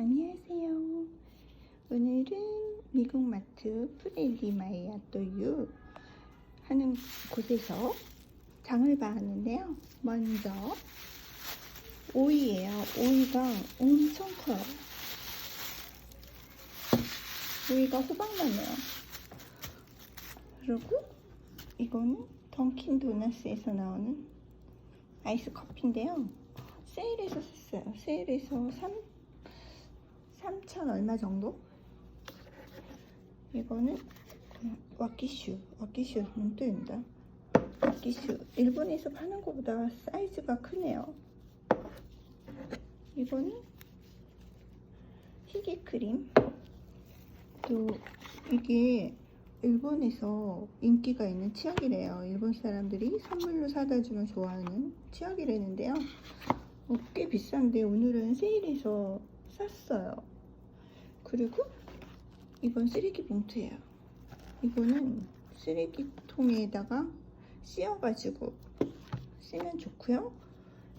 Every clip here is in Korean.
안녕하세요. 오늘은 미국 마트 프레리 마이아또유 하는 곳에서 장을 봐왔는데요. 먼저 오이예요. 오이가 엄청 커요. 오이가 호박만해요. 그리고 이거는 던킨 도너스에서 나오는 아이스 커피인데요. 세일해서 샀어요. 세일해서 3, 3천 얼마 정도? 이거는 음, 와키슈, 와키슈 문또입니다. 와키슈 일본에서 파는 것보다 사이즈가 크네요. 이거는 희귀 크림. 또 이게 일본에서 인기가 있는 치약이래요. 일본 사람들이 선물로 사다 주면 좋아하는 치약이라는데요. 어, 꽤 비싼데 오늘은 세일해서 샀어요. 그리고 이건 쓰레기 봉투예요. 이거는 쓰레기통에다가 씌워가지고 쓰면 좋고요.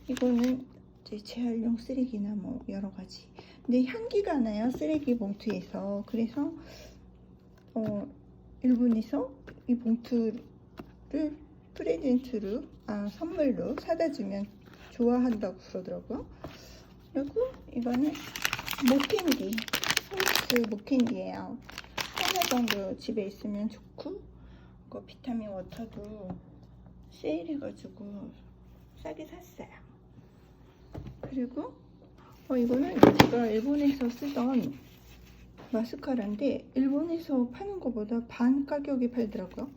이거는 이제 재활용 쓰레기나 뭐 여러 가지. 근데 향기가 나요 쓰레기 봉투에서. 그래서 어, 일본에서 이 봉투를 프레젠트로 아 선물로 사다 주면 좋아한다고 그러더라고요. 그리고 이거는 목캔디, 스위스 목캔디예요. 하나 정도 집에 있으면 좋고, 이거 비타민 워터도 세일해가지고 싸게 샀어요. 그리고 어, 이거는 제가 일본에서 쓰던 마스카라인데 일본에서 파는 것보다 반 가격에 팔더라고요.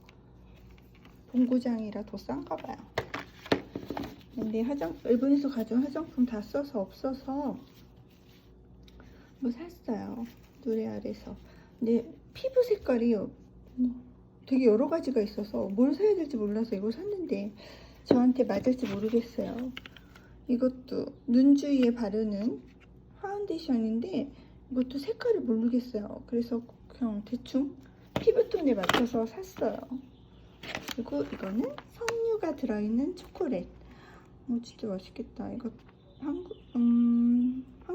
본고장이라 더 싼가 봐요. 근데 화장 일본에서 가져온 화장품 다 써서 없어서 뭐 샀어요 노래 아래서. 근데 피부 색깔이 되게 여러 가지가 있어서 뭘 사야 될지 몰라서 이걸 샀는데 저한테 맞을지 모르겠어요. 이것도 눈 주위에 바르는 파운데이션인데 이것도 색깔을 모르겠어요. 그래서 그냥 대충 피부톤에 맞춰서 샀어요. 그리고 이거는 석류가 들어있는 초콜릿. 어, 진짜 맛있겠다. 이거 한국, 음,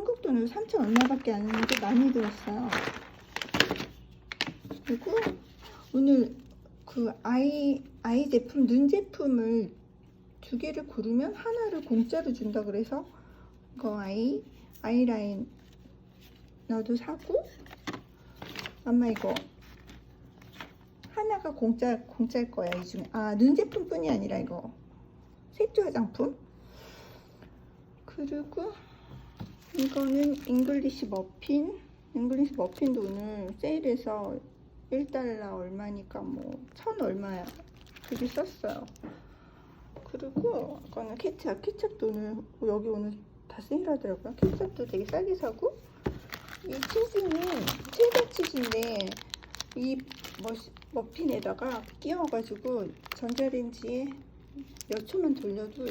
한국 돈으로 3천 얼마밖에 안 했는데 많이 들었어요. 그리고 오늘 그 아이, 아이 제품, 눈 제품을 두 개를 고르면 하나를 공짜로 준다 그래서 이거 아이, 아이라인 너도 사고 아마 이거 하나가 공짜, 공짜일 거야, 이 중에. 아, 눈 제품뿐이 아니라 이거. 색조 화장품 그리고 이거는 잉글리시 머핀. 잉글리시 머핀도 오늘 세일해서 1달러 얼마니까 뭐 천 얼마야. 되게 썼어요. 그리고 이거는 케찹 케찹도 오늘 여기 오늘 다 세일하더라고요. 케찹도 되게 싸게 사고. 이 치즈는 체다 치즈인데 이 머핀에다가 끼워가지고 전자레인지에 몇 초만 돌려도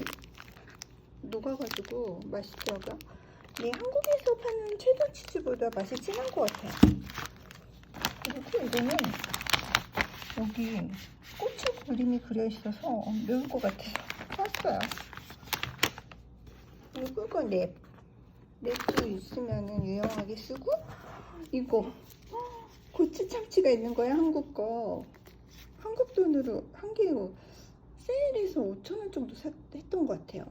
녹아가지고 맛있더라고요. 근데 한국에서 파는 체다 치즈보다 맛이 진한 것 같아요. 그리고 이거는 여기 고추 그림이 그려 있어서 매울 것 같아서 샀어요. 그리고 이거 랩. 랩도 있으면 유용하게 쓰고 이거 고추 참치가 있는 거야 한국 거. 한국 돈으로 한 개고 세일해서 5,000원 정도 사, 했던 것 같아요.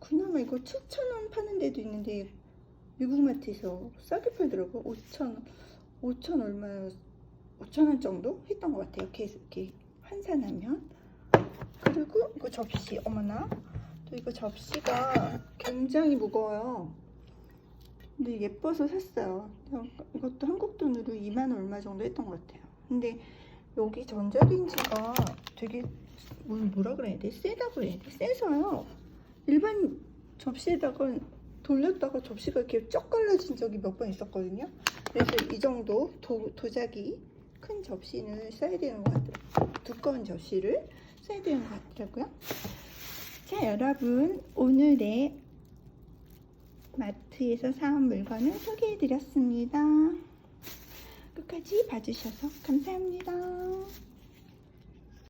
그나마 이거 7,000원 파는 데도 있는데 미국 마트에서 싸게 팔더라고. 5,000원, 5,000 얼마, 5,000원 정도 했던 것 같아요. 이렇게, 이렇게 환산하면. 그리고 이거 접시, 어머나. 또 이거 접시가 굉장히 무거워요. 근데 예뻐서 샀어요. 이것도 한국 돈으로 2만 얼마 정도 했던 것 같아요. 근데 여기 전자레인지가 되게 뭐, 뭐라 그래야 돼? 세다고 그래야 돼? 세서요. 일반 접시에다가 돌렸다가 접시가 이렇게 쩍 갈라진 적이 몇 번 있었거든요. 그래서 이 정도 도, 도자기 큰 접시는 써야 되는 것 같아요. 두꺼운 접시를 써야 되는 것 같더라고요. 자, 여러분 오늘의 마트에서 사온 물건을 소개해드렸습니다. 끝까지 봐주셔서 감사합니다.